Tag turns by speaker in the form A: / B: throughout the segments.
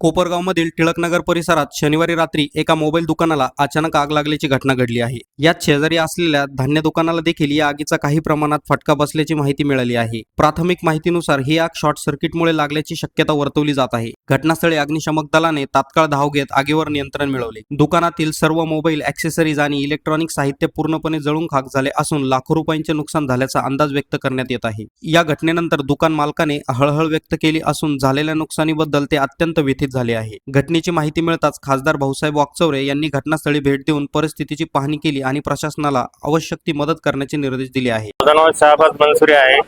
A: कोपरगावमधील टिळकनगर परिसरात शनिवारी रात्री एका मोबाईल दुकानाला अचानक आग लागल्याची घटना घडली आहे. यात शेजारी असलेल्या धान्य दुकानाला देखील या आगीचा काही प्रमाणात फटका बसल्याची माहिती मिळाली आहे. प्राथमिक माहितीनुसार ही आग शॉर्ट सर्किटमुळे लागल्याची शक्यता वर्तवली जात आहे. घटनास्थळी अग्निशमक दलाने तात्काळ धाव घेत आगीवर नियंत्रण मिळवले. दुकानातील सर्व मोबाईल ऍक्सेसरीज आणि इलेक्ट्रॉनिक साहित्य पूर्णपणे जळून खाक झाले असून लाखो रुपयांचे नुकसान झाल्याचा अंदाज व्यक्त करण्यात येत आहे. या घटनेनंतर दुकान मालकाने हळहळ व्यक्त केली असून झालेल्या नुकसानीबद्दल ते अत्यंत व्यथित झाले आहे. घटनेची माहिती मिळताच खासदार भाऊसाहेब वाकचौरे यांनी घटनास्थळी भेट देऊन परिस्थितीची पाहणी केली आणि प्रशासनाला आवश्यक ती मदत करण्याचे निर्देश दिले आहे.
B: माझं नाव शहाबाज मनसुरी आहे.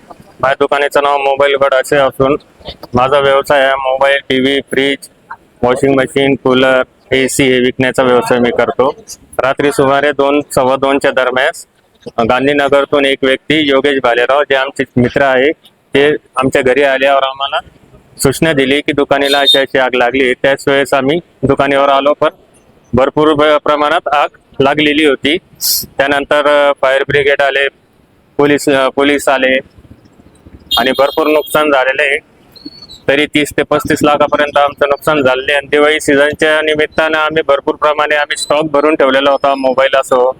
B: माझ्या दुकानाचं नाव मोबाईल गड असे असून माझा व्यवसाय आहे mobile TV fridge washing machine cooler AC हे विकण्याचा व्यवसाय मी करतो. रात्री सुमारे दोन सव्वा दोनच्या दरम्यान गांधीनगरतून एक व्यक्ती योगेश भालेराव जे आमचे मित्र आहे ते आमच्या घरी आल्यावर आम्हाला सूचना दिली की दुकानीला अशी अशी आग लागली. त्याच वेळेस आम्ही दुकानावर आलो पण भरपूर प्रमाणात आग लागलेली होती. त्यानंतर फायर ब्रिगेड आले पोलीस पोलीस आले आणि भरपूर नुकसान झालेलं आहे. तरी तीस ते पस्तीस लाखापर्यंत आमचं नुकसान झालेलं आहे. आणि दिवाळी सीझनच्या निमित्तानं आम्ही भरपूर प्रमाणे आम्ही स्टॉक भरून ठेवलेला होता. मोबाईल असो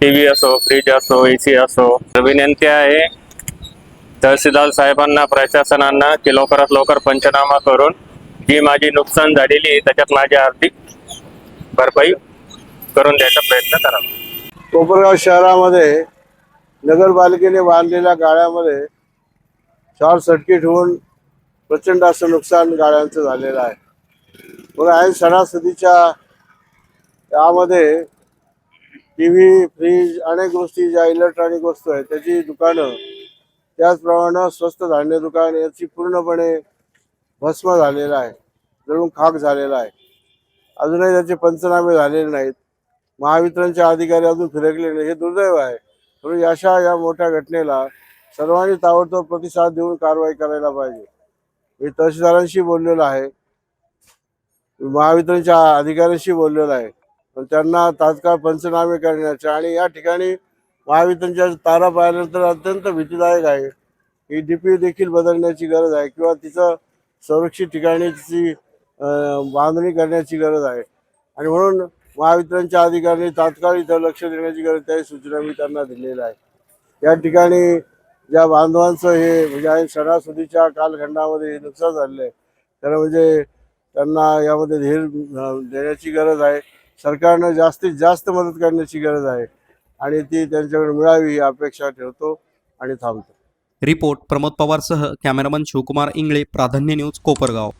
B: टी व्ही असो फ्रीज असो ए सी असो. विनंती आहे. तहसीलदार साहेबांना प्रशासनांना की लवकरात लवकर पंचनामा करून जी माझी नुकसान झालेली आहे त्याच्यात माझी आर्थिक भरपाई करून द्यायचा प्रयत्न करावा
C: कोपरगाव शहरामध्ये नगरपालिकेने बांधलेल्या गाळ्यामध्ये शॉर्ट सर्किट होऊन प्रचंड असं नुकसान गाड्यांचं झालेलं आहे. मग ऐन सणासुदीच्या त्यामध्ये टी व्ही फ्रीज अनेक गोष्टी ज्या इलेक्ट्रॉनिक वस्तू आहेत त्याची दुकानं त्याचप्रमाणे स्वस्त धान्य दुकान याची पूर्णपणे भस्म झालेलं आहे. जळून खाक झालेला आहे. अजूनही त्याचे पंचनामे झालेले नाहीत. महावितरणचे अधिकारी अजून फिरकले नाही हे दुर्दैव आहे. म्हणून अशा या मोठ्या घटनेला सर्वांनी ताबडतोब प्रतिसाद देऊन कारवाई करायला पाहिजे. मी तहसीलदारांशी बोललेलो आहे. महावितरणच्या अधिकाऱ्यांशी बोललेलो आहे. पण त्यांना तात्काळ पंचनामे करण्याचे आणि या ठिकाणी महावितरणच्या तारा पाहिल्यानंतर अत्यंत भीतीदायक आहे. ही डी पी देखील बदलण्याची गरज आहे किंवा तिचं संरक्षित ठिकाणी तिची बांधणी करण्याची गरज आहे. आणि म्हणून महावितरणच्या अधिकाऱ्यांनी तात्काळ इथं लक्ष देण्याची गरज त्याही सूचना मी त्यांना दिलेल्या आहे या ठिकाणी ज्या बांधवांचं हे म्हणजे सणासुदीच्या कालखंडामध्ये हे नुकसान झालेलं आहे. तर म्हणजे त्यांना यामध्ये धीर देण्याची गरज आहे. सरकारनं जास्तीत जास्त मदत करण्याची गरज आहे. आणि ती त्यांच्याकडे मिळावी ही अपेक्षा ठेवतो आणि थांबतो.
A: रिपोर्ट प्रमोद पवारसह कॅमेरामन शिवकुमार इंगळे प्राधान्य न्यूज कोपरगाव.